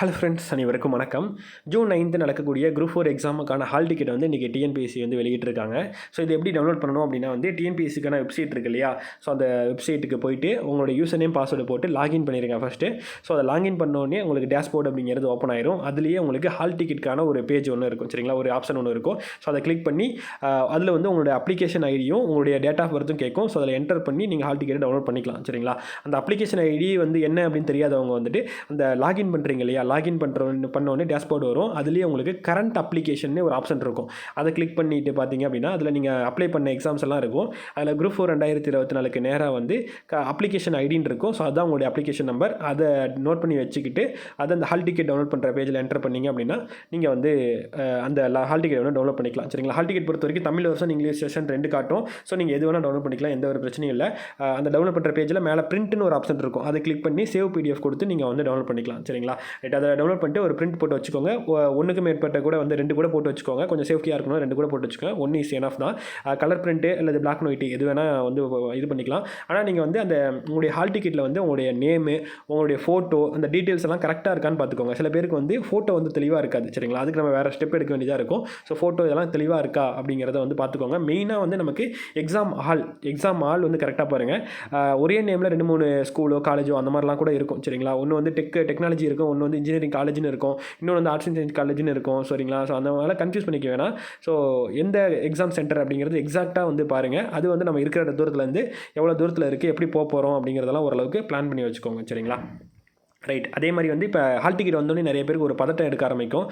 Hello friends அனைவருக்கும் வணக்கம். June ninth நடக்கக்கூடிய குரூப் ஃபோர் எக்ஸாமுக்கான ஹால் டிக்கெட் வந்து இன்றைக்கி டிஎன்பிஎஸ்சி வந்து வெளியிட்டிருக்காங்க. ஸோ இது எப்படி டவுன்லோட் பண்ணணும் அப்படின்னா வந்து டிஎன்பிஎஸ்சிக்கான வெப்சைட் இருக்கு இல்லையா? ஸோ அந்த வெப்சைட்டுக்கு போயிட்டு உங்களோட யூசர் நேம் பாஸ்வேர்டு போட்டு லாகின் பண்ணிடுங்க ஃபஸ்ட்டு ஸோ அதை லாகின் பண்ணோடனே உங்களுக்கு டேஷ்போர்ட் அப்படிங்கிறது ஓப்பன் ஆயிரும். அதுலேயே உங்களுக்கு ஹால் டிக்கெட்டுக்கான ஒரு பேஜ் ஒன்று இருக்கும். சரிங்களா? ஒரு ஆப்ஷன் ஒன்று இருக்கும். ஸோ அதை கிளிக் பண்ணி அதில் வந்து உங்களுடைய அப்ளிகேஷன் ஐடியும் உங்களுடைய டேட் ஆஃப் பர்த்தும் கேட்கும். ஸோ அதில் என்டர் பண்ணி நீங்கள் ஹால் டிக்கெட் டவுன்லோட் பண்ணிக்கலாம். சரிங்களா? அந்த அப்ளிகேஷன் ஐடி வந்து என்ன அப்படின்னு தெரியாதவங்க வந்துட்டு அந்த லாகின் பண்ணுறீங்க இல்லையா? லாகின் பண்ணுற பண்ணோடனே டேஷ்போர்டு வரும். அதுலேயே உங்களுக்கு கரண்ட் அப்ளிகேஷன் ஒரு ஆப்ஷன் இருக்கும். அதை கிளிக் பண்ணிட்டு பார்த்தீங்க அப்படின்னா அதில் நீங்கள் அப்ளை பண்ண எக்ஸாம்ஸ் எல்லாம் இருக்கும். அதில் குரூப் ஃபோர் ரெண்டாயிரத்தி இருபத்தி நாலுக்கு நேராக வந்து அப்ளிகேஷன் ஐடின்னு இருக்கும். ஸோ அதுதான் உங்களுடைய அப்ளிகேஷன் நம்பர் அதை நோட் பண்ணி வச்சுக்கிட்டு அதை அந்த ஹால் டிக்கெட் டவுன்லோட் பண்ணுற பேஜில் என்டர் பண்ணீங்க அப்படின்னா நீங்கள் வந்து அந்த ஹால் டிக்கெட் வேணால் டவுன்லோட் பண்ணிக்கலாம். சரிங்களா? ஹால் டிக்கெட் பொறுத்த வரைக்கும் தமிழ் வருஷம் இங்கிலீஷ் செஷன் ரெண்டு காட்டும். ஸோ நீங்கள் எது வேணால் டவுன்லோட் பண்ணிக்கலாம். எந்த ஒரு பிரச்சனையும் இல்லை. அந்த டவுன்லோட் பண்ணுற பேஜில் மேலே பிரிண்ட்னு ஒரு ஆப்ஷன் இருக்கும். அதை கிளிக் பண்ணி சேவ் பிடிஎஃப் கொடுத்து நீங்கள் வந்து டவுன்லோட் பண்ணிக்கலாம். சரிங்களா? ரைட் அதை டவுன்லோட் பண்ணிட்டு ஒரு பிரிண்ட் போட்டு வச்சுக்கோங்க. ஒன்றுக்கு மேற்பட்ட கூட வந்து ரெண்டு கூட போட்டு வச்சுக்கோங்க. கொஞ்சம் சேஃப்டியாக இருக்கணும். ரெண்டு கூட போட்டு வச்சுக்கோங்க. ஒன்று இஸ் ஆஃப் தான். கலர் பிரிண்ட்டு அல்லது பிளாக் அண்ட் ஒயிட் எது வேணால் வந்து இது பண்ணிக்கலாம். ஆனால் நீங்கள் வந்து அந்த உங்களுடைய ஹால் டிக்கெட்டில் வந்து உங்களுடைய நேமு உங்களுடைய ஃபோட்டோ அந்த டீட்டெயில்ஸ் எல்லாம் கரெக்டாக இருக்கான்னு பார்த்துக்கோங்க சில பேருக்கு வந்து ஃபோட்டோ வந்து தெளிவாக இருக்காது சரிங்களா? அதுக்கு நம்ம வேறு ஸ்டெப் எடுக்க வேண்டியதாக இருக்கும். ஸோ ஃபோட்டோ இதெல்லாம் தெளிவாக இருக்கா அப்படிங்கிறத வந்து பார்த்துக்கோங்க மெயினாக வந்து நமக்கு எக்ஸாம் ஹால் எக்ஸாம் ஹால் வந்து கரெக்டாக பாருங்கள் ஒரே நேமில் ரெண்டு மூணு ஸ்கூலோ காலேஜோ அந்த மாதிரிலாம் கூட இருக்கும் சரிங்களா? ஒன்று வந்து டெக் டெக்னாலஜி இருக்கும். ஒன்று வந்து இன்ஜினியரிங் இன்ஜினியரிங் காலேஜ்னு இருக்கும். இன்னொன்று வந்து ஆர்ட்ஸ் அண்ட் சயின்ஸ் காலேஜ்னு இருக்கும். சரிங்களா ஸோ அந்த மாதிரிலாம் கன்ஃபியூஸ் பண்ணிக்க வேணாம். ஸோ எந்த எக்ஸாம் சென்டர் அப்படிங்கிறது எக்ஸாக்டாக வந்து பாருங்கள் அது வந்து நம்ம இருக்கிற தூரத்துலேருந்து எவ்வளோ தூரத்தில் இருக்குது எப்படி போக போகிறோம் அப்படிங்கிறதெல்லாம் ஓரளவுக்கு பிளான் பண்ணி வச்சுக்கோங்க. சரிங்களா? ரைட் அதே மாதிரி வந்து இப்போ ஹால் டிக்கெட் வந்தோடனே நிறைய பேருக்கு ஒரு பதட்டம் எடுக்க ஆரம்பிக்கும்.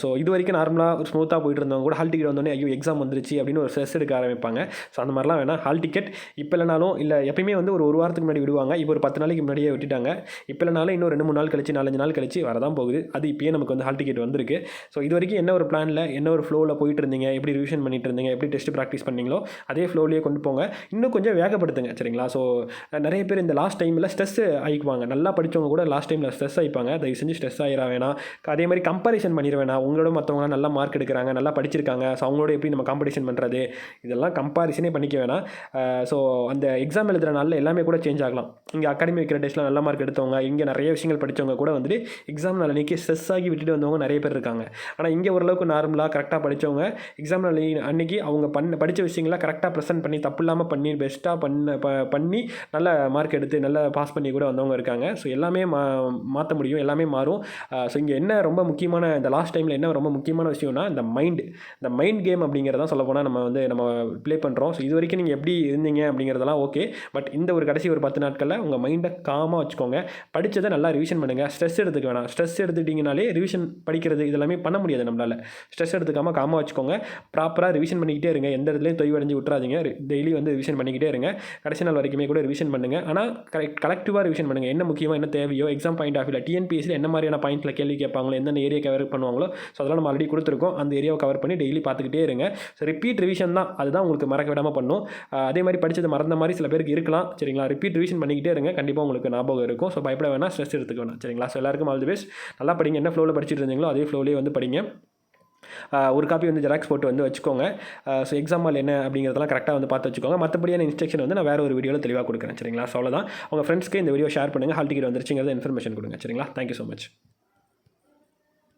ஸோ இது வரைக்கும் நார்மலாக ஸ்மூத்தாக போயிட்டு இருந்தவங்க கூட ஹால் டிக்கெட் வந்தோடனே ஐயோ எக்ஸாம் வந்துருச்சு அப்படின்னு ஒரு ஸ்ட்ரெஸ் எடுக்க ஆரம்பிப்பாங்க. ஸோ அந்த மாதிரிலாம் வேணால் ஹால் டிக்கெட் இப்போ இல்லைனாலும் இல்லை எப்பயுமே வந்து ஒரு ஒரு வாரத்துக்கு முன்னாடி விடுவாங்க. இப்போ ஒரு பத்து நாளைக்கு முன்னாடியே விட்டுட்டாங்க. இப்போ இல்லைனாலும் இன்னும் ரெண்டு மூணு நாள் கழிச்சு நாலஞ்சு நாள் கழிச்சு வரதான் போகுது. அது இப்போயே நமக்கு வந்து ஹால் டிக்கெட் வந்திருக்கு. ஸோ இது வரைக்கும் என்ன ஒரு பிளானில் என்ன ஒரு ஃப்ளோவில் போயிட்டு இருந்தீங்க? எப்படி ரிவிஷன் பண்ணிட்டு இருந்தீங்க? எப்படி டெஸ்ட் ப்ராக்டிஸ் பண்ணீங்களோ அதே ஃப்ளோலேயே கொண்டு போங்க. இன்னும் கொஞ்சம் வேகப்படுத்துங்க. சரிங்களா? ஸோ நிறைய பேர் இந்த லாஸ்ட் டைமில் ஸ்ட்ரெஸ் ஆகிக்குவாங்க நல்லா படித்தவங்க கூட லாஸ்ட் டைமில் ஸ்ட்ரெஸ் ஆகிப்பாங்க தயவு செஞ்சு ஸ்ட்ரெஸ் ஆகிட வேணாம். அதே மாதிரி கம்பாரிசன் பண்ணிட வேணாம். உங்களோட மற்றவங்க நல்லா மார்க் எடுக்கிறாங்க நல்லா படிச்சிருக்காங்க. ஸோ அவங்களோட எப்படி நம்ம காம்படிஷன் பண்ணுறது இதெல்லாம் கம்பாரிசனே பண்ணிக்க வேணாம். ஸோ அந்த எக்ஸாம் எழுதுகிற நாளில் எல்லாமே கூட சேஞ்ச் ஆகலாம். இங்கே அகாடமி வைக்கிற டெஸ்ட்டில் நல்ல மார்க் எடுத்தவங்க இங்கே நிறைய விஷயங்கள் படித்தவங்க கூட வந்துட்டு எக்ஸாம் நாள் அன்றைக்கி ஸ்ட்ரெஸ் ஆகி விட்டுட்டு வந்தவங்க நிறைய பேர் இருக்காங்க. ஆனால் இங்கே ஓரளவுக்கு நார்மலாக கரெக்டாக படித்தவங்க எக்ஸாம் நாள் அன்னைக்கு அவங்க பண்ண படித்த விஷயங்களாம் கரெக்டாக ப்ரெசென்ட் பண்ணி தப்பு இல்லாமல் பண்ணி பெஸ்ட்டாக பண்ண ப பண்ணி நல்ல மார்க் எடுத்து நல்லா பாஸ் பண்ணி கூட வந்தவங்க இருக்காங்க. ஸோ எல்லாமே எல்லாமே மா மாற்ற முடியும் எல்லாமே மாறும். ஸோ இங்கே என்ன ரொம்ப முக்கியமான இந்த லாஸ்ட் டைமில் என்ன ரொம்ப முக்கியமான விஷயம்னா இந்த மைண்ட் இந்த மைண்ட் கேம் அப்படிங்கிறதான் சொல்ல போனால் நம்ம வந்து நம்ம ப்ளே பண்ணுறோம் ஸோ இது வரைக்கும் நீங்கள் எப்படி இருந்தீங்க அப்படிங்கிறதெல்லாம் ஓகே பட் இந்த ஒரு கடைசி ஒரு பத்து நாட்களில் உங்கள் மைண்டை காமாக வச்சுக்கோங்க. படித்ததை நல்லா ரிவிஷன் பண்ணுங்கள் ஸ்ட்ரெஸ் எடுத்துக்க வேணாம். ஸ்ட்ரெஸ் எடுத்துட்டிங்கனாலே ரிவிஷன் படிக்கிறது இதெல்லாமே பண்ண முடியாது நம்மளால். ஸ்ட்ரெஸ் எடுத்துக்காமல் காமாக வச்சுக்கோங்க. ப்ராப்பராக ரிவிஷன் பண்ணிக்கிட்டே இருங்க. எந்த இடத்துலையும் தொய்வடைஞ்சு விட்றாதீங்க டெய்லி வந்து ரிவிஷன் பண்ணிக்கிட்டே இருங்க. கடைசி நாள் வரைக்குமே கூட ரிவிஷன் பண்ணுங்கள் ஆனால் கரெக்ட் கலெக்டிவாக ரிவிஷன் பண்ணுங்கள் என்ன முக்கியமாக என்ன தேவையோ எக்ஸாம் பாயிண்ட் ஆஃப் வியூவில் டிஎன்பிஎஸ்சியில் என்ன மாதிரியான பாயிண்ட்டில் கேள்வி கேட்பாங்களோ எந்தெந்த ஏரியா கவர் பண்ணுவாங்களோ ஸோ அதெல்லாம் நம்ம ஆல்ரெடி கொடுத்துருக்கோம். அந்த ஏரியாவை கவர் பண்ணி டெய்லி பார்த்துக்கிட்டே இருங்க. ஸோ ரிப்பீட் ரிவிஷன் தான் அதுதான் உங்களுக்கு மறக்க விடாமல் பண்ணும். அதே மாதிரி படித்தது மறந்த மாதிரி சில பேருக்கு இருக்கலாம் சரிங்களா? ரிப்பீட் ரிவிஷன் பண்ணிக்கிட்டே இருங்க. கண்டிப்பாக உங்களுக்கு ஞாபகம் இருக்கும். ஸோ பயப்பட வேணாம் ஸ்ட்ரெஸ் எடுத்துக்க வேணாம் சரிங்களா? ஸோ எல்லாருக்கும் ஆல் தி பெஸ்ட் நல்லா படிங்க. என்ன ஃப்ளோவில் படிச்சுட்டு இருந்தீங்களோ அதே ஃப்ளோலேயே வந்து படிங்க. ஒரு காப்பி வந்து ஜெராக்ஸ் போட்டு வந்து வச்சுக்கோங்க. ஸோ எக்ஸாம் என்ன அப்படிங்கிறதெல்லாம் கரெக்டாக வந்து பார்த்து வச்சுக்கோங்க. மற்றபடியான இன்ஸ்ட்ரக்ஷன் வந்து நான் வேறு ஒரு வீடியோவில் தெளிவாக கொடுக்குறேன். சரிங்களா? ஸோ அவ்வளோதான் உங்கள் ஃப்ரெண்ட்ஸ்க்கு இந்த வீடியோ ஷேர் பண்ணுங்கள் ஹால் டிக்கெட் வந்துருச்சுங்கிறத இன்ஃபர்மேஷன் கொடுங்க. சரிங்களா? Thank you so much